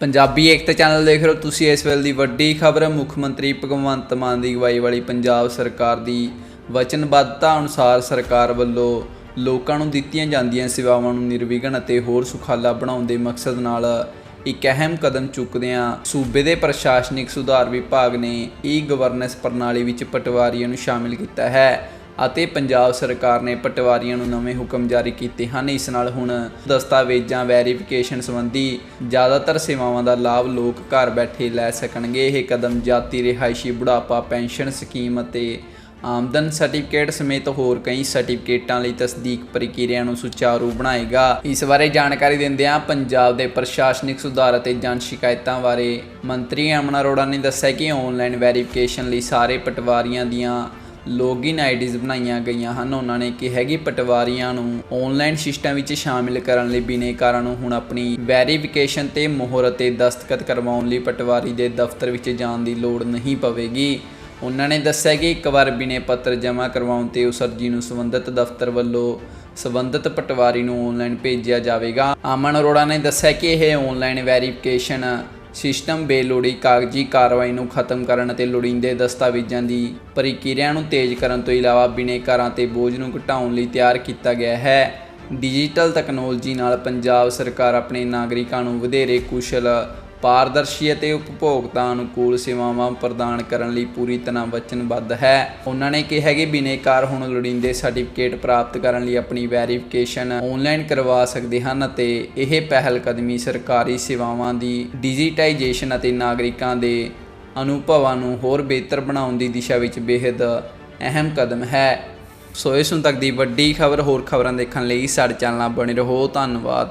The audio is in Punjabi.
ਪੰਜਾਬੀ ਏਕਤਾ ਚੈਨਲ ਦੇਖ ਰਹੇ ਹੋ ਤੁਸੀਂ ਇਸ ਵੇਲੇ ਦੀ ਵੱਡੀ ਖਬਰ। ਮੁੱਖ ਮੰਤਰੀ ਭਗਵੰਤ ਮਾਨ ਦੀ ਅਗਵਾਈ ਵਾਲੀ ਪੰਜਾਬ ਸਰਕਾਰ ਦੀ ਵਚਨਬੱਧਤਾ ਅਨੁਸਾਰ ਸਰਕਾਰ ਵੱਲੋਂ ਲੋਕਾਂ ਨੂੰ ਦਿੱਤੀਆਂ ਜਾਂਦੀਆਂ ਸੇਵਾਵਾਂ ਨੂੰ ਨਿਰਵਿਘਨ ਅਤੇ ਹੋਰ ਸੁਖਾਲਾ ਬਣਾਉਣ ਦੇ ਮਕਸਦ ਨਾਲ ਇੱਕ ਅਹਿਮ ਕਦਮ ਚੁੱਕਦਿਆਂ ਸੂਬੇ ਦੇ ਪ੍ਰਸ਼ਾਸਨਿਕ ਸੁਧਾਰ ਵਿਭਾਗ ਨੇ ਈ ਗਵਰਨੈਂਸ ਪ੍ਰਣਾਲੀ ਵਿੱਚ ਪਟਵਾਰੀਆਂ ਨੂੰ ਸ਼ਾਮਿਲ ਕੀਤਾ ਹੈ। ਅਤੇ ਪੰਜਾਬ ਸਰਕਾਰ ਨੇ ਪਟਵਾਰੀਆਂ ਨੂੰ ਨਵੇਂ ਹੁਕਮ ਜਾਰੀ ਕੀਤੇ ਹਨ। ਇਸ ਨਾਲ ਹੁਣ ਦਸਤਾਵੇਜ਼ਾਂ, ਵੈਰੀਫਿਕੇਸ਼ਨ ਸੰਬੰਧੀ ਜ਼ਿਆਦਾਤਰ ਸੇਵਾਵਾਂ ਦਾ ਲਾਭ ਲੋਕ ਘਰ ਬੈਠੇ ਲੈ ਸਕਣਗੇ। ਇਹ ਕਦਮ ਜਾਤੀ ਰਿਹਾਇਸ਼ੀ ਬੁਢਾਪਾ, ਪੈਨਸ਼ਨ ਸਕੀਮ ਅਤੇ ਆਮਦਨ ਸਰਟੀਫਿਕੇਟ ਸਮੇਤ ਹੋਰ ਕਈ ਸਰਟੀਫਿਕੇਟਾਂ ਲਈ ਤਸਦੀਕ ਪ੍ਰਕਿਰਿਆ ਨੂੰ ਸੁਚਾਰੂ ਬਣਾਏਗਾ। ਇਸ ਬਾਰੇ ਜਾਣਕਾਰੀ ਦਿੰਦਿਆਂ ਪੰਜਾਬ ਦੇ ਪ੍ਰਸ਼ਾਸਨਿਕ ਸੁਧਾਰ ਅਤੇ ਜਨ ਸ਼ਿਕਾਇਤਾਂ ਬਾਰੇ ਮੰਤਰੀ ਅਮਨ ਅਰੋੜਾ ਨੇ ਦੱਸਿਆ ਕਿ ਆਨਲਾਈਨ ਵੈਰੀਫਿਕੇਸ਼ਨ ਲਈ ਸਾਰੇ ਪਟਵਾਰੀਆਂ ਦੀਆਂ ਲੌਗਇਨ ਆਈਡੀਜ਼ ਬਣਾਈਆਂ ਗਈਆਂ ਹਨ। ਉਹਨਾਂ ਨੇ ਕਿਹਾ ਕਿ ਪਟਵਾਰੀਆਂ ਨੂੰ ਆਨਲਾਈਨ ਸਿਸਟਮ ਵਿੱਚ ਸ਼ਾਮਿਲ ਕਰਨ ਲਈ ਬਿਨੇਕਾਰਾਂ ਨੂੰ ਹੁਣ ਆਪਣੀ ਵੈਰੀਫਿਕੇਸ਼ਨ ਤੇ ਮੋਹਰ ਅਤੇ ਦਸਤਖਤ ਕਰਵਾਉਣ ਲਈ ਪਟਵਾਰੀ ਦੇ ਦਫ਼ਤਰ ਵਿੱਚ ਜਾਣ ਦੀ ਲੋੜ ਨਹੀਂ ਪਵੇਗੀ। ਉਹਨਾਂ ਨੇ ਦੱਸਿਆ ਕਿ ਇੱਕ ਵਾਰ ਬਿਨੇ ਪੱਤਰ ਜਮ੍ਹਾਂ ਕਰਵਾਉਣ ਤੇ ਉਸ ਅਰਜੀ ਨੂੰ ਸੰਬੰਧਿਤ ਦਫ਼ਤਰ ਵੱਲੋਂ ਸੰਬੰਧਿਤ ਪਟਵਾਰੀ ਨੂੰ ਆਨਲਾਈਨ ਭੇਜਿਆ ਜਾਵੇਗਾ। ਆਮਨ ਅਰੋੜਾ ਨੇ ਦੱਸਿਆ ਕਿ ਇਹ ਆਨਲਾਈਨ ਵੈਰੀਫਿਕੇਸ਼ਨ ਸਿਸਟਮ ਬੇਲੋੜੀ ਕਾਗਜ਼ੀ ਕਾਰਵਾਈ ਨੂੰ ਖਤਮ ਕਰਨ ਅਤੇ ਲੋੜੀਂਦੇ ਦਸਤਾਵੇਜ਼ਾਂ ਦੀ ਪ੍ਰਕਿਰਿਆ ਨੂੰ ਤੇਜ਼ ਕਰਨ ਤੋਂ ਇਲਾਵਾ ਬਿਨੇਕਾਰਾਂ ਤੇ ਬੋਝ ਨੂੰ ਘਟਾਉਣ ਲਈ ਤਿਆਰ ਕੀਤਾ ਗਿਆ ਹੈ। ਡਿਜੀਟਲ ਤਕਨੋਲੋਜੀ ਨਾਲ ਪੰਜਾਬ ਸਰਕਾਰ ਆਪਣੇ ਨਾਗਰਿਕਾਂ ਨੂੰ ਵਧੇਰੇ ਕੁਸ਼ਲ ਪਾਰਦਰਸ਼ੀ ਅਤੇ ਉਪਭੋਗਤਾ ਅਨੁਕੂਲ ਸੇਵਾਵਾਂ ਪ੍ਰਦਾਨ ਕਰਨ ਲਈ ਪੂਰੀ ਤਰ੍ਹਾਂ ਵਚਨਬੱਧ ਹੈ। ਉਹਨਾਂ ਨੇ ਕਿਹਾ ਕਿ ਬਿਨੇਕਾਰ ਹੁਣ ਲੋੜੀਂਦੇ ਸਰਟੀਫਿਕੇਟ ਪ੍ਰਾਪਤ ਕਰਨ ਲਈ ਆਪਣੀ ਵੈਰੀਫਿਕੇਸ਼ਨ ਆਨਲਾਈਨ ਕਰਵਾ ਸਕਦੇ ਹਨ ਅਤੇ ਇਹ ਪਹਿਲ ਕਦਮੀ ਸਰਕਾਰੀ ਸੇਵਾਵਾਂ ਦੀ ਡਿਜੀਟਾਈਜੇਸ਼ਨ ਅਤੇ ਨਾਗਰਿਕਾਂ ਦੇ ਅਨੁਭਵਾਂ ਨੂੰ ਹੋਰ ਬਿਹਤਰ ਬਣਾਉਣ ਦੀ ਦਿਸ਼ਾ ਵਿੱਚ ਬੇहद ਅਹਿਮ ਕਦਮ ਹੈ। ਸੋ ਇਸ ਹੁਣ ਤੱਕ ਦੀ ਵੱਡੀ ਖਬਰ ਹੋਰ ਖਬਰਾਂ ਦੇਖਣ ਲਈ ਸਾਡੇ ਚੈਨਲ ਨਾਲ ਬਣੇ ਰਹੋ। ਧੰਨਵਾਦ।